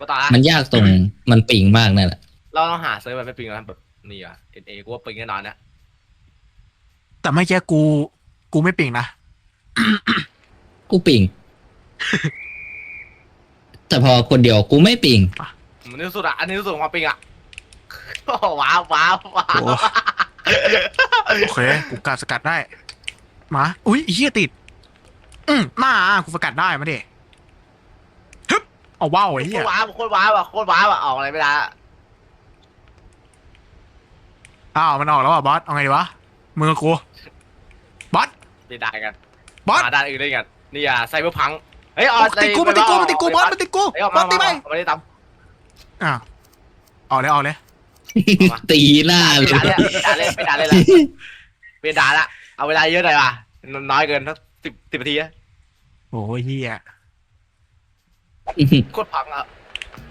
ก็ต่อละมันยากตรงมันปิงมากนั่นแหละเราต้องหาเซิร์ฟแบบไม่ปิงนะแบบนี่อะเอ็นเอกูว่าปิงแน่นอนนะแต่ไม่แค่กู กูไม่ปิ่งนะ กูปิง แต่พอคนเดียวกูไม่ปิงมันที่สุดอะอันนี้ที่สุดของความปิงอะโอ้โหว้าวว้าวว้าวโอ้โอเค กูกัดสกัดได้ มา อุ้ยไอ้เฮียติด อืมมากูสกัดได้มาดิฮึบ เอาว้าวไอ้โคเฮียตรว้าวโคตรว้าวอะโคตรว้าวอะออกอะไรไม่ได้อ้าวมันออกแล้วอะบอสเอาไงดีวะมือกูบอสไม่ได้กันบอสหาด้านอื่นได้กันนี่อะไซเบอร์พังเฮ้ยออกติดกูมันติดกูมันติดกูบอสมันติดกูเฮ้ยออกบอมาสตีไปไม่ได้ตำอ้าวออกเลยออกเลยมาตีหน้าเลไม่ย ด่าเลยไม่ด่าเลยไม่ด่าเลยละไม่ด่าละเอาเวลาเยอะหน่อยว่ะน้อยเกินสักสิบสิบนาทีอะโอ้ยเฮีย โคตรพังอะ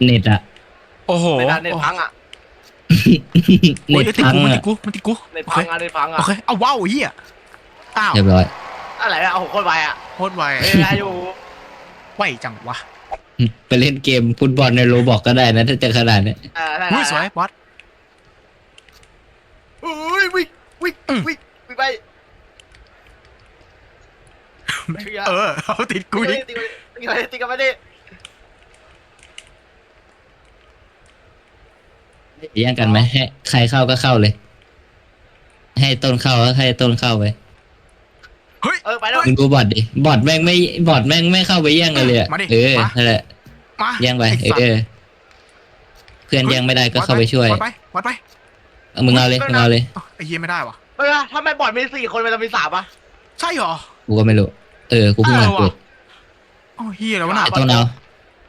เน็ตอะโอ้โหไม่ด่าเน็ตพังอะโอ้เน็ยตติดพังกูมันอะติดกูมันติดกูเน็ตโอพัเคงอะเน็ตพังโออะเคเอาว้าวเฮียอ้าวเรียบร้อยอะไรอะโอ้โหโคตรไวอะโคตรไวเฮ้ยได้อยู่ไวจังวะไปเล่นเกมฟุตบอลในโรบอกก็ได้นะถ้าเจอขนาดเนี้ยเออได้อุ้ยสวยบอสอุ้ยวิ่งวิ่งวิ่งวิ่งไปเชื่อเออเอาติดกูอีกตีกันไปตีกันไปดิ แย่งกันไหมให้ใครเข้าก็เข้าเลย ให้ต้นเข้าก็ให้ต้นเข้าไปเออไปแล้ว มึงดูบอทดิบอทแม่งไม่บอทแม่งไม่เข้าไปแย่งกันเลยอะมาดิเออมา นั่นแหละมาแย่งไปอ้สัตว์เออเพื่อนแย่งไม่ได้ก็เข้าไปช่วยวัดไปวัดไปเอามึงเอาเลยมึงเอาเลยเอ้าไอ้เหี้ยไม่ได้วะเฮ้ยทำไมบอดมีสี่คนเวลามีสามอะ ใช่เหรอกูก็ไม่รู้เออกูเพิ่งมาเออว่ะเปิดโอ้เหี้ยแล้ววะน่ะไอ้ต้นเอา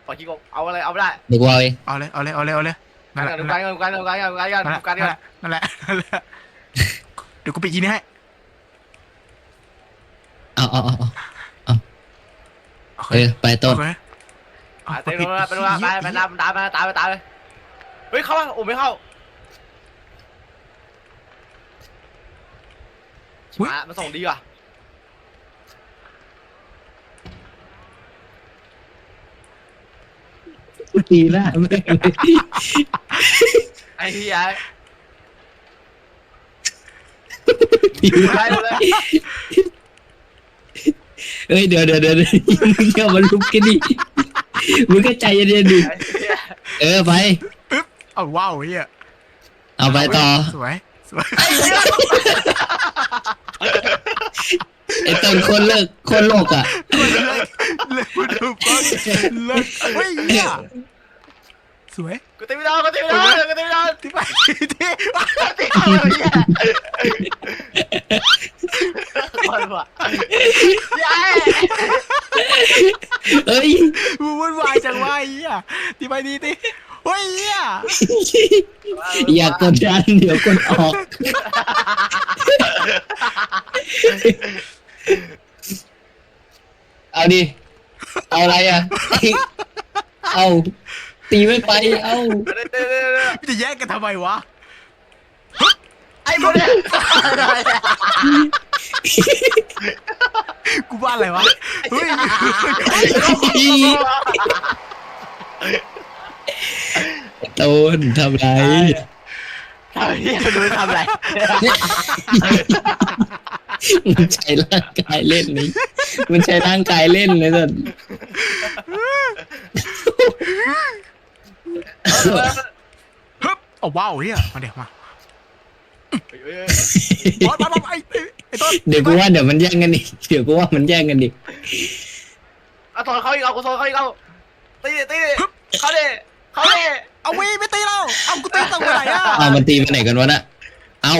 ขอขี้โกงเอาอะไรเอาไม่ได้เดี๋ยวกูเอาเองเอาเลยเอาเลยเอาเลยเอาเลย นั่นแหละดูนั่นแหกัละนดูกันดูกันดูกันดูกันดูกันนั่นแหละนั่นแหละนั่นแหละเดี๋ยวกูไปกินให้เอาเอาเอาเอาโอเคเออไปต้นโอเคเอาไปดูไปดูไปไปตามตามไปตามไปตามไปเฮ้ยเข้ามาโอ้ไม่เข้ามามันส่งดีว่ะตีหน้าแม่งเลย ไอ้เหี้ยตีหน้าไปเลยเอ้ยเดี๋ยวเดี๋ยวเดี๋ยวเดี๋ยวมึงอย่ามาลุกกันดิมึงก็ใจเย็นๆดิไอ้เหี้ยเออไป เอาว้าวเหี้ยเอาไปต่อสวยสวยไอ้ต้นคนเลิกคนโลกอะเลยพูดถูกต้องเลยเฮ้ยเหี้ยสวย กูตีไม่ได้กูตีไม่ได้กูตีไม่ได้ที่ไปที่ตีเอาเลยเหี้ยคนว่ะยัยเอ้ยมึงวุ่นวายจังวะไอ้เหี้ยที่ไปดีที่เฮ้ยเหี้ยอย่ากดดันเดี๋ยวกดออกเอาดิเอาอะไรอะเอา ตีไม่ไป เอามึงจะแยกกันทำไมวะ ไอ้พวกเนี้ยกูบ้าอะไรวะ เฮ้ยต้นทำไรทำเหี้ยดูทำอะไรมันใช้ร่างกายเล่นนี่มันใช้ร่างกายเล่นเลยสัส ฮึบเอาว้าวเฮียมาเดี๋ยวมาบอสบอสบอสไอ้ไอ้ต้นเดี๋ยวกูว่าเดี๋ยวมันแย่งกันอีกเดี๋ยวกูว่ามันแย่งกันอีกเอาโซนเขาอีกเอากูโซนเขาอีกเอาตีตีเขาดิเขาดิเอาวีไม่ตีเราเอากูตีตั้งเมื่อไหร่อะเอามันตีไปไหนกันวะน่ะเอา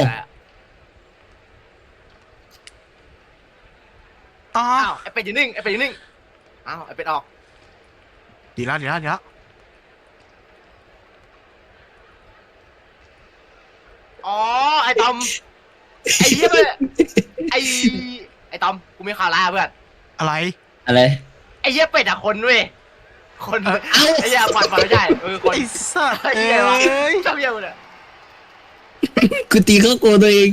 อ้าวไอ้เป็ดอยู่นิ่งไอ้เป็ดอยู่นิ่งอ้าวไอ้เป็ดออกดีแล้วดีแล้วดีแล้ว อ๋อ ไอ้ตอม ไอ้เหี้ยเลยไอ้ ไอ้ตอม กูมีข่าวร้ายเพื่อน อะไร อะไรไอ้เหี้ยเป็ดอะคนเว้ย คน ไอ้เหี้ยปัดปัดไม่ใช่เออคน ไอ้สัตว์ไอ้เอ้เหี้ยวะยเจ้าเหี้ยเลยกูตีเข้าโกตัวเอง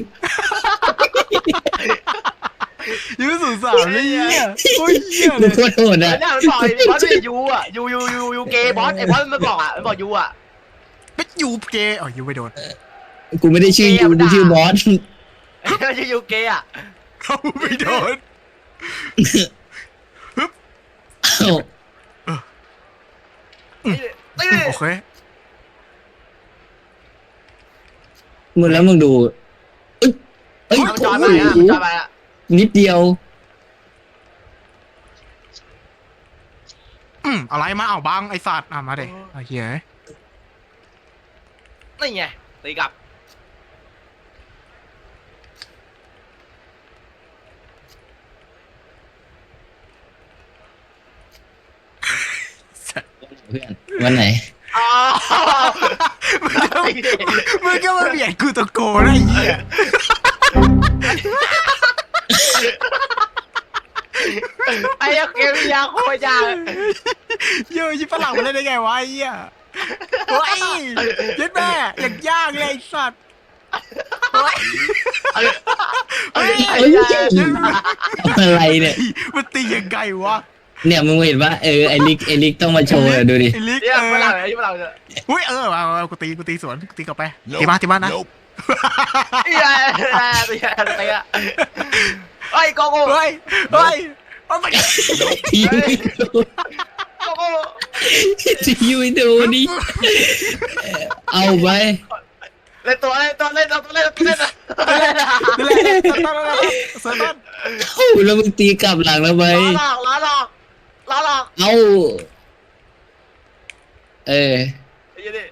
ยูศูนย์สามเลยเหี้ยโอ้ยเหี้ยเลมึงยโคตรโหดไอ้อะ เนี่ยมันบอกไอ้บอสไม่ยูอะยูยูยูยูเกย์บอสไอ้บอสมันบอกอะมันบอกยูอะเป็นยูเกย์อ๋อยูไปโดน กูไม่ได้ชื่อยูกูชื่อบอสไอ้ไม่ใช่ยูเกย์อะเขาไปโดนเอ้าไอ้โอเคมึงแล้วมึงดูเอ้ยเอ้ยมันจอยไปอะมันจอยไปอะนิดเดียว อืมอะไรมาเอาบังไอสัตว์อะมาเด็โอเคนี่ไงตีกลับ เพื่อนวันไหนอ๋อมึงก็มึงก็มาเบียดกูตะโกนไอ้เหี้ยไอ้เกมยาโคตรยากเยอะยี่ฝรั่งมาเล่นได้ไงวะไอ้เหี้ยโอ้ยเย็ดแม่อย่างยากเลยไอ้สัตว์โอ้ยเอ้ยเอ้ยเย็ดแม่อะไรเนี่ยมันตียังไงวะ เนี่ยมึงเห็นว่าเออไอลิกไอลิกต้องมาโชว์อะดูดิไอ้ลิกเนี่ยเอฝรั่งอไอ้ฝรั่งเนี่ยอุ้ยเออเอาเอากูตีกูตีสวนกูตีกลับไปตีมาตีมานะไอ้ยตีตีตีอะไอ้โกโก้เฮ้ยเฮ้ยเอาไปทีมไม่ดูโกโก้ทีมไม่ดูดิเอาไปเล่นตัวเล่นตัวเล่นตัวเล่นตัวเล่นนี่แหละนี่แหละต้นต้นต้นเสริมต้นเอ้าแล้วมึงตีกลับหลังแล้วไปล้อหลอกล้อหลอกล้ อหลอกเอาเออไอ้ยี่นี่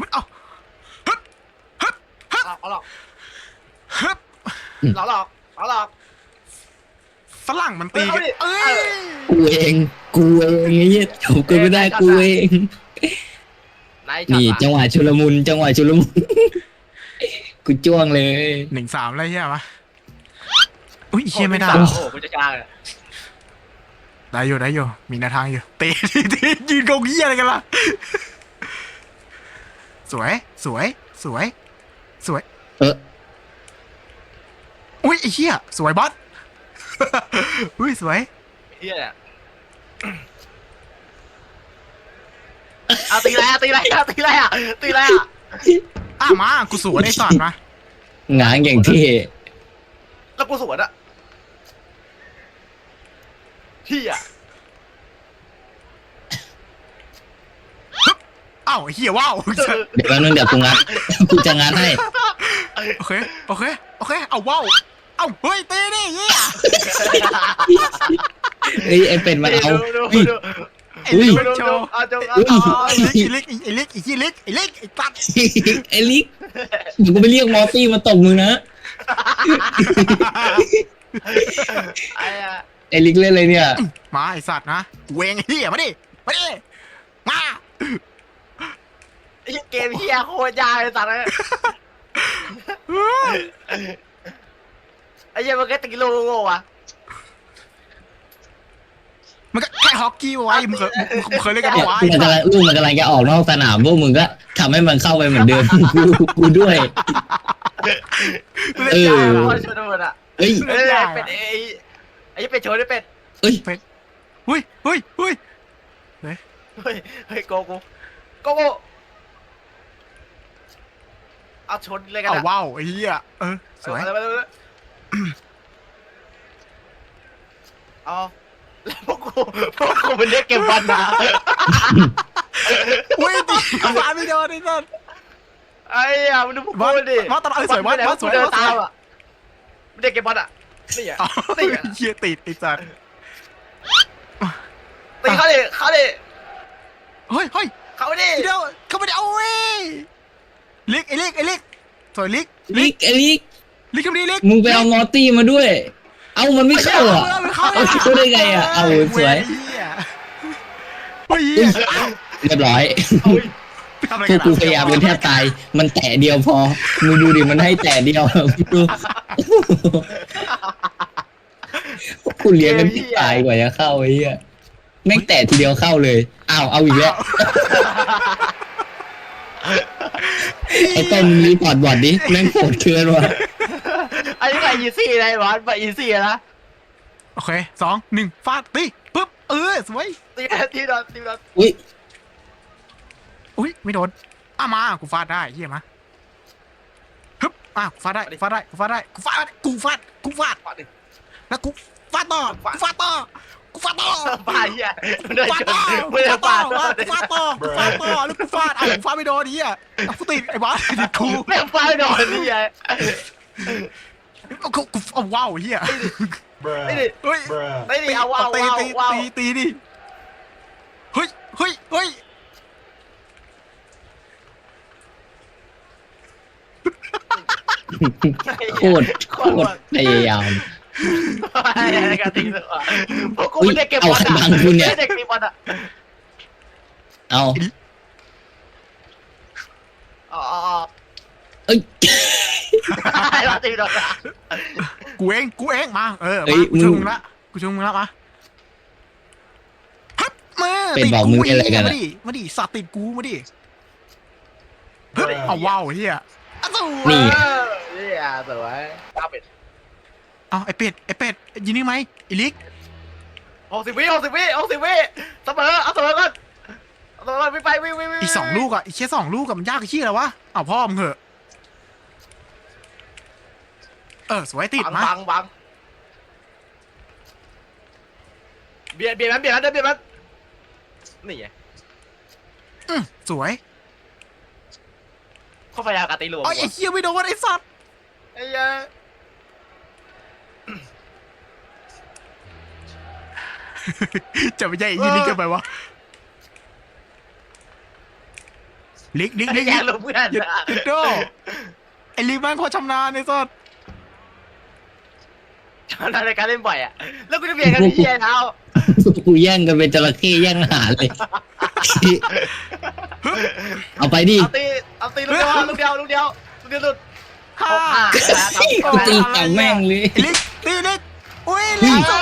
มันเอาล้อหลอกฮึบล้อหลอกล้อหลอก ฝรั่งมันตีกันเอ้ยกูเองกูเองไอ้เหี้ยจบกันไม่ได้กูเองนายช็อตนี่จังหวะชุลมุนจังหวะชุลมุนกูจ้วงเลย หนึ่งสามอะไรเงี้ยมะ อุ้ยเชี่ยไม่ได้โอ้โหกูจะจ้างเลยได้อยู่ได้อยู่มีแนวทางอยู่ตีตียืนกงเหี้ยอะไรกันล่ะสวย สวย สวย สวย เอออุ้ยไอ้เหี้ยสวยบอส อุ้ยสวย เฮียเนี่ยเอาตีอะไรอะตีอะไรอะตีอะไรอะตีอะไรอะอะมากูสวนไอ้สัตว์มาง้างอย่างที่แล้วกูสวนอะ เฮียอ้าวไอ้เหี้ยว้าวเดี๋ยวแป๊บนึงเดี๋ยวกูงัด กูจะงัดให้ โอเคโอเคโอเคเอาว้าวเอาเฮ้ยตีดิเหี้ยเอ้ยไอเป็ดมาเอาดูดูเฮ้ย ดูไอ้อุ้ย ลิกดูโชดูว์เอาจงเอาอุ้ยเอาไอ้ลิกไอ้ลิกไอ้ลิกไอ้ลิกไอ้ลิกไอ้ตัดไอลิกเดี๋ยวกูไปเรียกมอร์ตี้มาตบมึงนะ ไอ้อะ ไอลิกเล่นอะไรเนี่ย มาไอ้สัตว์นะเวงไอ้เหี้ยมาดิ มาดิ มาไอ้เกมเฮียโคตรยากเลยสัตว์เลยไอ้เหี้ยมันก็ตีโลโง่อะมันก็แค่ฮอกกี้ไว้มึงเคยมึงมึงเคยเล่นกันปะวะมันกำลังลูกมันกำลังจะออกนอกสนามพวกมึงก็ทำให้มันเข้าไปเหมือนเดิม กูกูด้วย เล่นยากเออโคอะตรชนบทอะเอ้ย เอ้ยเป็ดไอ้ ไอ้เป็ดโชว์ได้เป็ดเอ้ยเฮ้ยเฮ้ยเฮ้ยเฮ้ยเฮ้ยโกโก้โกโก้เอาชนเลยกันเอาอะว้าวไอ้เหี้ยเออสวย เอาเลยเอาเลยเอาแล้วพวกกูพวกกูมันเรียกเกมบอลนะอุ้ยตีฟ้าไม่โดนไอ้สัตว์ไอ้อะมันดูพวกวัดกูดิวัดตอนเอ้ยสวยวัดวัดสวยเดินวัดสตาวยมอะมันเรียกเกมบอลอะ นี่อะเอานี่อะเหี้ยติดไอ้สัตว์ตีเขาดิเขาดิเฮ้ยเฮ้ยเขาดิเดี๋ยวเข้าไปเดี๋ยวเอาเว้ยลิกไอ้ลิกไอ้ลิกสวยลิกลิกไอลิกลิกเข้าไปดิลิกมึงไปเอามอร์ตี้มาด้วย เอามันไม่เข้าอะ เอาเข้าเอาเข้าได้ไงอะเอาสวย เฮ้ยเหี้ยเรียบร้อย ทำอะไรพวกักนกูพยายามเป็นแทบตาย มันแตะเดียวพอ มึงดูดิมันให้แตะเดียวดูพวกกูเลี้ยงกันที่ตายกว่าจะเข้าไอ้เหี้ยแม่งแตะทีเดียวเข้าเลยอ้าวเอาอีกแล้วไอ้ต้นรีพอร์ตบอร์ดดิแม่งโหดเกินว่ะอันนี้ไปอีซี่เลยบอสไปอีซี่นะโอเคสองหนึ่งฟาดตีปึ๊บเออสวยตีตีโดนตีโดนอุ้ย อุ้ยไม่โดนอะมากูฟาดได้เฮียมาฮึบอะกูฟาดได้กูฟาดได้กูฟาดได้กูฟาดกูฟาดกูฟาดฟาดดิแล้วกูฟาดต่อกูฟาดต่อกูฟาดต่อฟาดเหี้ยเดินฟาดชต่อนไม่ได้ฟาฟาดดต่อกูฟาดต่อกูฟาดต่อแล้วกูฟาดอะกูฟาดไม่โดนเฮียเอากูติดไอ้บ้าติดกูแม่งฟาดโดนนี่ไงเอากูกูเอาว้าวเฮียไอ้ดิเฮ้ยไอ้ดิเอาว้าวตีว้าวตีว้าวตีตีดิเฮ้ยเฮ้ยเฮ้ย โคตรโคตรพยายาม อะไรกันตีเลยพวกกูไม่ได้เก็บบอลเอาอะใครบังกูเนี่ยไม่ได้เก็บบอลอะเอาอ๋ออ๋อเอ้ยเราตีโดนอะกูเองกูเองมาเออเฮ้มายกูช่วยมึงมึงละกูช่วยมึงละมาฮับมาเป็นติดบอกมึงเป็นอะไรกันอะมาดิมาดิสัตว์ติดกูมาดิเฮ้ยเอาว้าวเฮีย อ้าวนี่เออนี่อะสวยเอาเป็ดเอาไอเป็ดไอเป็ดยินดีไหมไอลิกหกสิบวิหกสิบวิหกสิบวิเสมอเอาเสมอก่อนเอาเสมอก่อนวิ่งไปวิ่งวิ่งวิ่งอีกสองลูกอะอีกแค่สองลูกกับมันยากไอ้เชี่ยแล้ววะเอาพ่อมึงเหอะเออสวยติดบังมาบังบังเบียดเบียดมันเบียดมันเดินเบียดมันนี่ไงอื้อสวย เขาพยายามการตีรวมโอ้ยไอ้เชี่ยไม่โดนไอ้สัตว์ไอ้เหี้ยจะไม่ใช่ไอ้ยี่ลิกจะไปวะลิกลิกไอ้ลิกแย่ลิกลูกเพื่อนหยุดหยุดโดไอ้ลิกแม่งโคตรชำนาญไอ้สัสชอบในการเล่นบ่อยอะ แล้วกูจะเบียดกันที่เหี้ยเท้ากูแย่งกันเป็นจระเข้แย่งอาหารเลย เอาไปดิเอาตีเอาตีลูกเดียวลูกเดียวลูกเดียวลูกเดียวหลุดฮ่าเอาตีกับแม่งเลยไอ้ลิกตีลิกอุ้ยอุ้ลิยกเอ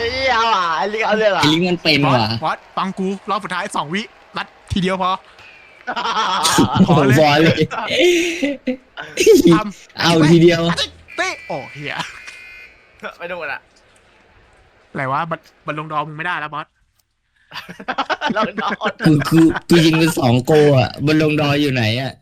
อเอาอะไอ้ลิงเอาเรื่องอะไอ้ลิงมันเป็นบอสว่ะบอสฟังกูรอบสุดท้ายสองวิรัดทีเดียวพอโอ้โหบอลเลยทำเอาทีเดียวติ๊กติ๊กโอ้เฮียไปดูอะอะไรวะบัตบัตรลงดอมึงไม่ได้แล้วบอส เรานอนกูกูกูยิงเป็นสองโกอะบนลงดอยอยู่ไหนอะ